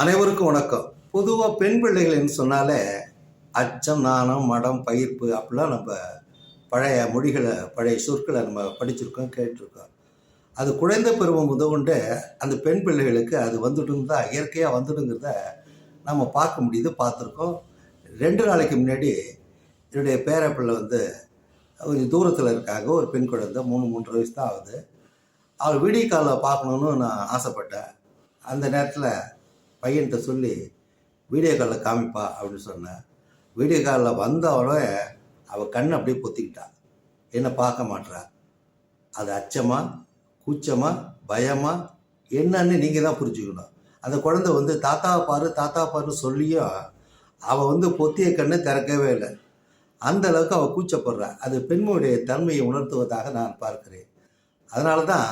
அனைவருக்கும் வணக்கம். பொதுவாக பெண் பிள்ளைகள்னு சொன்னாலே அச்சம் நாணம் மடம் பயிர்ப்பு அப்படிலாம் நம்ம பழைய மொழிகளை பழைய சொற்களை நம்ம படிச்சிருக்கோம் கேட்டிருக்கோம். அது குழந்தை பருவம் உதவுண்டு அந்த பெண் பிள்ளைகளுக்கு அது வந்துட்டுங்க தான் இயற்கையாக வந்துடுங்கிறத நம்ம பார்க்க முடியுது பார்த்துருக்கோம். ரெண்டு நாளைக்கு முன்னாடி என்னுடைய பேரப்பிள்ளை வந்து கொஞ்சம் தூரத்தில் இருக்காங்க ஒரு பெண் குழந்தை மூணு மூன்று வயசு தான் ஆகுது. அவள் வீடியோ காலில் பார்க்கணுன்னு நான் ஆசைப்பட்டேன். அந்த நேரத்தில் பையன்கிட்ட சொல்லி வீடியோ காலில் காமிப்பா அப்படின்னு சொன்னேன். வீடியோ காலில் வந்தவளோ அவள் கண்ணை அப்படியே பொத்திக்கிட்டான் என்னை பார்க்க மாட்றா. அது அச்சமா கூச்சமா பயமா? என்னன்னு நீங்கள் தான் புரிஞ்சுக்கணும். அந்த குழந்தை வந்து தாத்தா பாரு தாத்தா பாரு சொல்லியும் அவள் வந்து பொத்திய கண்ணை திறக்கவே இல்லை. அந்த அளவுக்கு அவள் கூச்சப்படுறா. அது பெண்மையுடைய தன்மையை உணர்த்துவதாக நான் பார்க்கிறேன். அதனால தான்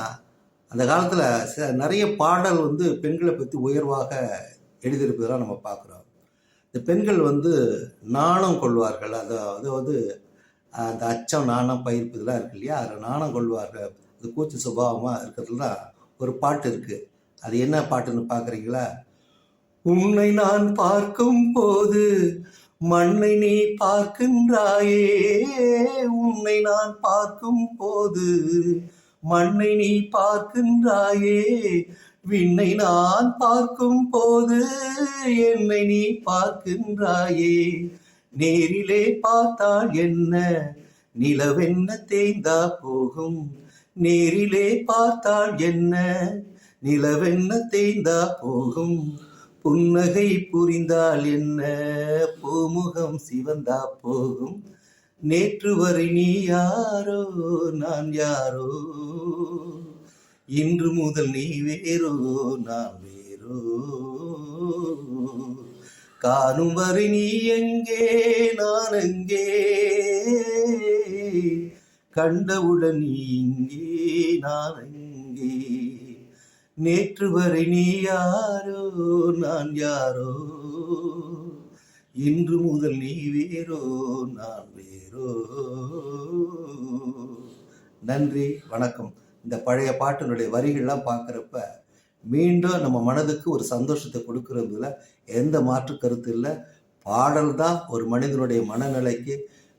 அந்த காலத்தில் ச நிறைய பாடல் வந்து பெண்களை பற்றி உயர்வாக எழுதியிருப்பதெல்லாம் நம்ம பார்க்குறோம். இந்த பெண்கள் வந்து நாணம் கொள்வார்கள். அதாவது அதாவது அந்த அச்சம் நாணம் பயிர்ப்பு இதெல்லாம் இருக்கு இல்லையா? அதில் நாணம் கொள்வார்கள். அது கூச்ச சுபாவமாக இருக்கிறதுல தான் ஒரு பாட்டு இருக்குது அது என்ன பாட்டுன்னு பார்க்குறீங்களா? உன்னை நான் பார்க்கும் போது மண்ணை நீ பார்க்கின்றாயே. உன்னை நான் பார்க்கும் போது மண்ணை நீ பார்க்கின்றாயே விண்ணை நான் பார்க்கும் போது என்னை நீ பார்க்கின்றாயே. நேரிலே பார்த்தால் என்ன? நிலவென்ன தேய்ந்தா போகும்? நேரிலே பார்த்தால் என்ன? நிலவென்ன தேய்ந்தா போகும்? புன்னகை புரிந்தால் என்ன? பூமுகம் சிவந்தா போகும்? நேற்று வரை நீ யாரோ நான் யாரோ? இன்று முதல் நீ வேறோ நான் வேறோ? காணும் வரை நீ எங்கே நான் எங்கே? கண்டவுடன் நீ இங்கே நான் எங்கே? நேற்று வரை நீ யாரோ நான் யாரோ? இன்று முதல் நீ வேறோ நான் வேறோ. நன்றி வணக்கம். இந்த பழைய பாட்டினுடைய வரிகள்லாம் பார்க்குறப்ப மீண்டும் நம்ம மனதுக்கு ஒரு சந்தோஷத்தை கொடுக்கறதுல எந்த மாற்று கருத்து இல்லை. பாடல் தான் ஒரு மனிதனுடைய மனநிலைக்கு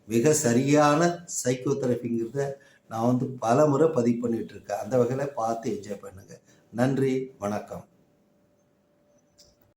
மிக சரியான சைக்கோ தெரப்பிங்கிறத நான் வந்து பல முறை பதிவு பண்ணிகிட்ருக்கேன் அந்த வகையில் பார்த்து என்ஜாய் பண்ணுங்கள் நன்றி வணக்கம்.